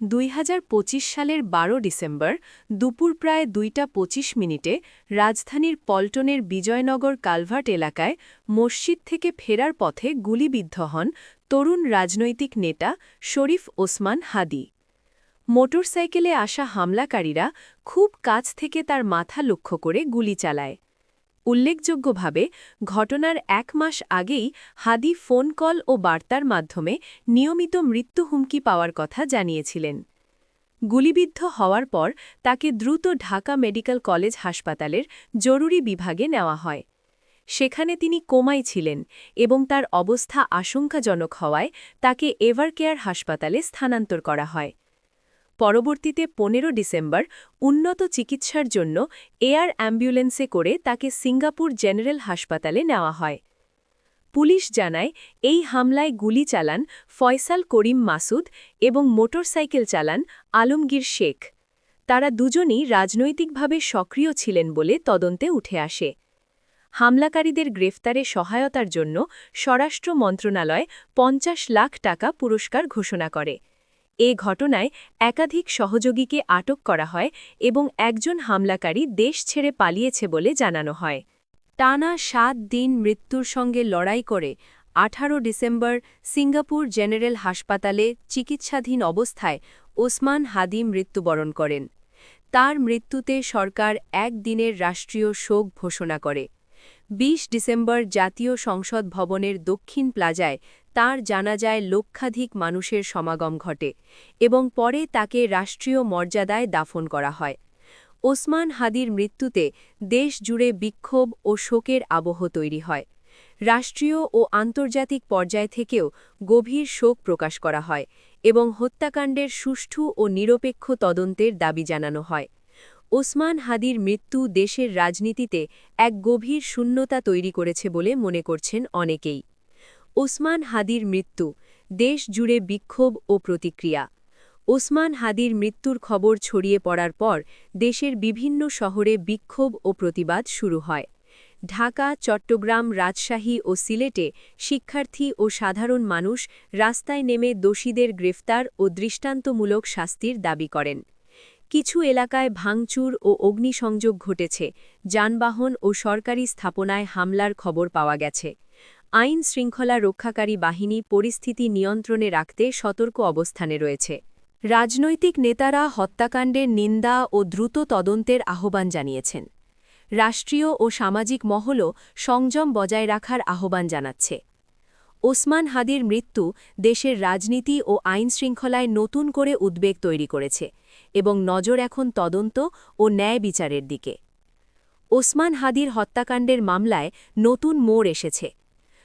দুই হাজার পঁচিশ সালের ১২ ডিসেম্বর দুপুর প্রায় দুইটা পঁচিশ মিনিটে রাজধানীর পল্টনের বিজয়নগর কালভার্ট এলাকায় মসজিদ থেকে ফেরার পথে গুলিবিদ্ধ হন তরুণ রাজনৈতিক নেতা শরীফ ওসমান হাদি। মোটরসাইকেলে আসা হামলাকারীরা খুব কাছ থেকে তার মাথা লক্ষ্য করে গুলি চালায়। উল্লেখযোগ্যভাবে, ঘটনার এক মাস আগেই হাদি ফোন কল ও বার্তার মাধ্যমে নিয়মিত মৃত্যু হুমকি পাওয়ার কথা জানিয়েছিলেন। গুলিবিদ্ধ হওয়ার পর তাকে দ্রুত ঢাকা মেডিকেল কলেজ হাসপাতালের জরুরি বিভাগে নেওয়া হয়। সেখানে তিনি কোমায় ছিলেন এবং তার অবস্থা আশঙ্কাজনক হওয়ায় তাকে এভারকেয়ার হাসপাতালে স্থানান্তর করা হয়। পরবর্তীতে পনেরো ডিসেম্বর উন্নত চিকিৎসার জন্য এয়ার অ্যাম্বুলেন্সে করে তাকে সিঙ্গাপুর জেনারেল হাসপাতালে নেওয়া হয়। পুলিশ জানায়, এই হামলায় গুলি চালান ফয়সাল করিম মাসুদ এবং মোটরসাইকেল চালান আলমগীর শেখ। তারা দুজনই রাজনৈতিকভাবে সক্রিয় ছিলেন বলে তদন্তে উঠে আসে। হামলাকারীদের গ্রেফতারে সহায়তার জন্য স্বরাষ্ট্র মন্ত্রণালয় পঞ্চাশ লাখ টাকা পুরস্কার ঘোষণা করে। এ ঘটনায় একাধিক সহযোগীকে আটক করা হয় এবং একজন হামলাকারী দেশ ছেড়ে পালিয়েছে বলে জানানো হয়। টানা সাত দিন মৃত্যুর সঙ্গে লড়াই করে ১৮ ডিসেম্বর সিঙ্গাপুর জেনারেল হাসপাতালে চিকিৎসাধীন অবস্থায় ওসমান হাদি মৃত্যুবরণ করেন। তার মৃত্যুতে সরকার একদিনের রাষ্ট্রীয় শোক ঘোষণা করে। ২০ ডিসেম্বর জাতীয় সংসদ ভবনের দক্ষিণ প্লাজায় তার জানাজায় লক্ষাধিক মানুষের সমাগম ঘটে এবং পরে তাকে রাষ্ট্রীয় মর্যাদায় দাফন করা হয়। ওসমান হাদির মৃত্যুতে দেশ জুড়ে বিক্ষোভ ও শোকের আবহ তৈরি হয়। রাষ্ট্রীয় ও আন্তর্জাতিক পর্যায় থেকেও গভীর শোক প্রকাশ করা হয় এবং হত্যাকাণ্ডের সুষ্ঠু ও নিরপেক্ষ তদন্তের দাবি জানানো হয়। ওসমান হাদির মৃত্যু দেশের রাজনীতিতে এক গভীর শূন্যতা তৈরি করেছে বলে মনে করছেন অনেকেই। ওসমান হাদির মৃত্যু, দেশ জুড়ে বিক্ষোভ ও প্রতিক্রিয়া। ওসমান হাদির মৃত্যুর খবর ছড়িয়ে পড়ার পর দেশের বিভিন্ন শহরে বিক্ষোভ ও প্রতিবাদ শুরু হয়। ঢাকা, চট্টগ্রাম, রাজশাহী ও সিলেটে শিক্ষার্থী ও সাধারণ মানুষ রাস্তায় নেমে দোষীদের গ্রেফতার ও দৃষ্টান্তমূলক শাস্তির দাবি করেন। কিছু এলাকায় ভাঙচুর ও অগ্নিসংযোগ ঘটেছে, যানবাহন ও সরকারি স্থাপনায় হামলার খবর পাওয়া গেছে। আইন শৃঙ্খলা রক্ষাকারী বাহিনী পরিস্থিতি নিয়ন্ত্রণে রাখতে সতর্ক অবস্থানে রয়েছে। রাজনৈতিক নেতারা হত্যাকাণ্ডের নিন্দা ও দ্রুত তদন্তের আহ্বান জানিয়েছেন। রাষ্ট্রীয় ও সামাজিক মহলও সংযম বজায় রাখার আহ্বান জানাচ্ছে। ওসমান হাদির মৃত্যু দেশের রাজনীতি ও আইন শৃঙ্খলায় নতুন করে উদ্বেগ তৈরি করেছে এবং নজর এখন তদন্ত ও ন্যায় বিচারের দিকে। ওসমান হাদির হত্যাকাণ্ডের মামলায় নতুন মোড় এসেছে।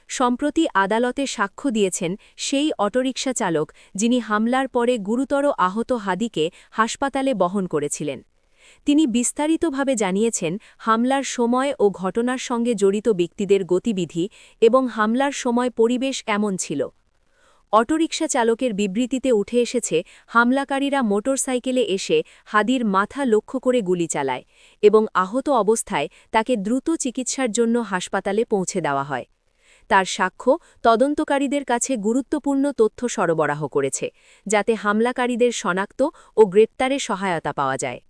সম্প্রতি আদালতে সাক্ষ্য দিয়েছেন সেই অটোরিকশা চালক যিনি হামলার পরে গুরুতর আহত হাদিকে হাসপাতালে বহন করেছিলেন। তিনি বিস্তারিতভাবে জানিয়েছেন, হামলার সময় ও ঘটনার সঙ্গে জড়িত ব্যক্তিদের গতিবিধি এবং হামলার সময় পরিবেশ কেমন ছিল। অটোরিকশা চালকের বিবৃতিতে উঠে এসেছে, হামলাকারীরা মোটরসাইকেলে এসে হাদির মাথা লক্ষ্য করে গুলি চালায় এবং আহত অবস্থায় তাকে দ্রুত চিকিৎসার জন্য হাসপাতালে পৌঁছে দেওয়া হয়। তার সাক্ষ্য তদন্তকারীদের কাছে গুরুত্বপূর্ণ তথ্য সরবরাহ করেছে, যাতে হামলাকারীদের শনাক্ত ও গ্রেপ্তারে সহায়তা পাওয়া যায়।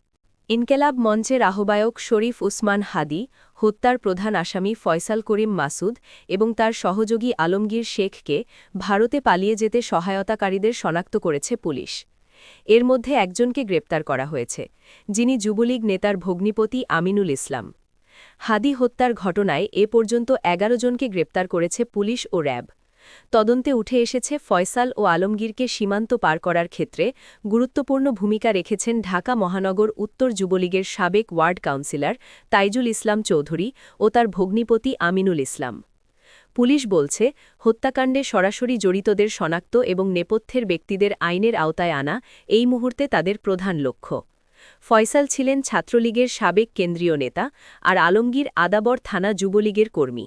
ইনকেলাব মঞ্চের আহ্বায়ক শরীফ উসমান হাদি, হত্যার প্রধান আসামি ফয়সাল করিম মাসুদ এবং তার সহযোগী আলমগীর শেখকে ভারতে পালিয়ে যেতে সহায়তাকারীদের শনাক্ত করেছে পুলিশ। এর মধ্যে একজনকে গ্রেপ্তার করা হয়েছে, যিনি যুবলীগ নেতার ভগ্নিপতি আমিনুল ইসলাম। হাদি হত্যার ঘটনায় এ পর্যন্ত এগারো জনকে গ্রেপ্তার করেছে পুলিশ ও র্যাব। তদন্তে উঠে এসেছে ফয়সাল ও আলমগীরকে সীমান্ত পার করার ক্ষেত্রে গুরুত্বপূর্ণ ভূমিকা রেখেছেন ঢাকা মহানগর উত্তর যুবলীগের সাবেক ওয়ার্ড কাউন্সিলর তাইজুল ইসলাম চৌধুরী ও তার ভগ্নিপতি আমিনুল ইসলাম। পুলিশ বলছে, হত্যাকাণ্ডে সরাসরি জড়িতদের শনাক্ত এবং নেপথ্যের ব্যক্তিদের আইনের আওতায় আনা এই মুহূর্তে তাদের প্রধান লক্ষ্য। ফয়সাল ছিলেন ছাত্রলীগের সাবেক কেন্দ্রীয় নেতা আর আলমগীর আদাবর থানা যুবলীগের কর্মী।